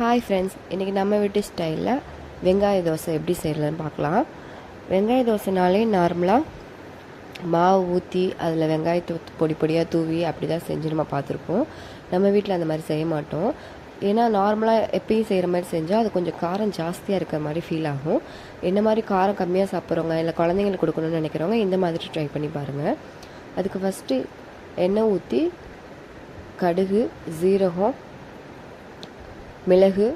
Hi friends இன்றைக்கி நம்ம வீட்டு ஸ்டைலில் வெங்காய தோசை எப்படி செய்யலான்னு பார்க்கலாம். வெங்காய தோசைனாலே நார்மலாக மாவு ஊற்றி அதில் வெங்காயத்தை பொடி பொடியாக தூவி அப்படி தான் செஞ்சு நம்ம பார்த்துருப்போம். நம்ம வீட்டில் அந்த மாதிரி செய்ய மாட்டோம். ஏன்னா நார்மலாக எப்பயும் செய்கிற மாதிரி செஞ்சால் அது கொஞ்சம் காரம் ஜாஸ்தியாக இருக்கிற மாதிரி ஃபீல் ஆகும். என்ன மாதிரி காரம் கம்மியாக சாப்பிட்றவங்க இல்லை குழந்தைங்களுக்கு கொடுக்கணும்னு நினைக்கிறவங்க இந்த மாதிரி ட்ரை பண்ணி பாருங்கள் அதுக்கு ஃபஸ்ட்டு எண்ணெய் ஊற்றி கடுகு ஜீரகம் மிளகு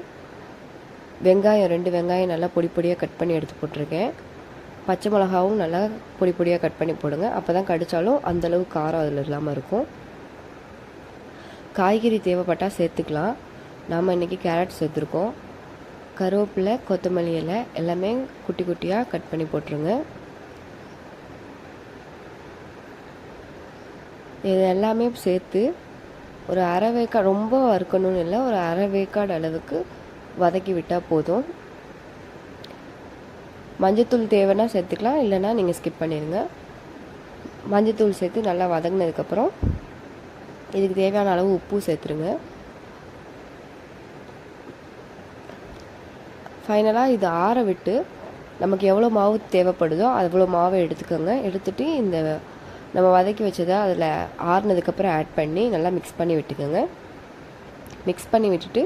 வெங்காயம் ரெண்டு வெங்காயம் நல்லா பொடி பொடியாக கட் பண்ணி எடுத்து போட்டிருக்கேன். பச்சை மிளகாவும் நல்லா பொடி பொடியாக கட் பண்ணி போடுங்க. அப்போ தான் கடித்தாலும் அந்தளவு காரம் அதில் இல்லாமல் இருக்கும். காய்கறி தேவைப்பட்டால் சேர்த்துக்கலாம். நாம் இன்றைக்கி கேரட் சேர்த்துருக்கோம். கருவேப்பிலை கொத்தமல்லி இலை எல்லாமே குட்டி குட்டியாக கட் பண்ணி போட்டுருங்க. இது எல்லாமே சேர்த்து ஒரு அரை வேக்காடு ரொம்ப வறுக்கணும்னு இல்லை ஒரு அரை வேக்காடு அளவுக்கு வதக்கி விட்டால் போதும். மஞ்சத்தூள் தேவைன்னா சேர்த்துக்கலாம் இல்லைன்னா நீங்கள் ஸ்கிப் பண்ணிடுங்க. மஞ்சத்தூள் சேர்த்து நல்லா வதங்கினதுக்கப்புறம் இதுக்கு தேவையான அளவு உப்பு சேர்த்துருங்க. ஃபைனலாக இது ஆற விட்டு நமக்கு எவ்வளோ மாவு தேவைப்படுதோ அவ்வளோ மாவை எடுத்துக்கோங்க. எடுத்துகிட்டு இந்த நம்ம வதக்கி வச்சதை அதில் ஆறுனதுக்கப்புறம் ஆட் பண்ணி நல்லா மிக்ஸ் பண்ணி விட்டுக்கோங்க. மிக்ஸ் பண்ணி விட்டுட்டு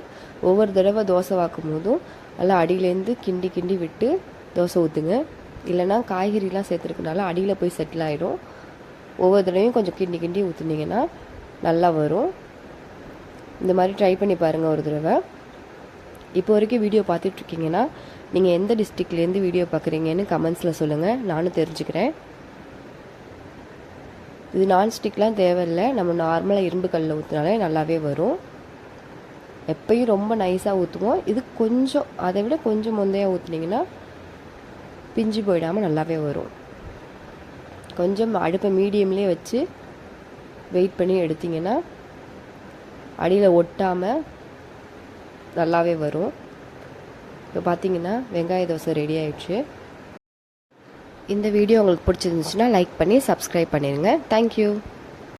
ஒவ்வொரு தடவை தோசை வாக்கும் போதும் நல்லா அடியிலேருந்து கிண்டி கிண்டி விட்டு தோசை ஊற்றுங்க இல்லைனா காய்கறிலாம் சேர்த்துருக்கனால அடியில் போய் செட்டில் ஆகிடும் ஒவ்வொரு தடவையும் கொஞ்சம் கிண்டி கிண்டி ஊற்றுனீங்கன்னா நல்லா வரும். இந்த மாதிரி ட்ரை பண்ணி பாருங்கள் ஒரு தடவை. இப்போ வரைக்கும் வீடியோ பார்த்துட்ருக்கீங்கன்னா நீங்கள் எந்த டிஸ்ட்ரிக்ட்லேருந்து வீடியோ பார்க்குறீங்கன்னு கமெண்ட்ஸில் சொல்லுங்கள் நானும் தெரிஞ்சுக்கிறேன். இது நான்ஸ்டிக்லாம் தேவையில்லை. நம்ம நார்மலாக இரும்பு கல்லில் ஊற்றினாலே நல்லாவே வரும். எப்பயும் ரொம்ப நைஸாக ஊற்றுவோம் இது கொஞ்சம் அதை விட கொஞ்சம் முந்தையாக ஊற்றுனீங்கன்னா பிஞ்சு போயிடாமல் நல்லாவே வரும். கொஞ்சம் அடுப்பை மீடியம்லேயே வச்சு வெயிட் பண்ணி எடுத்திங்கன்னா அடியில் ஒட்டாமல் நல்லாவே வரும். இப்போ பார்த்தீங்கன்னா வெங்காய தோசை ரெடி ஆயிடுச்சு. இந்த வீடியோ உங்களுக்கு பிடிச்சிருந்துச்சுன்னா லைக் பண்ணி சப்ஸ்கிரைப் பண்ணிடுங்க தேங்க்யூ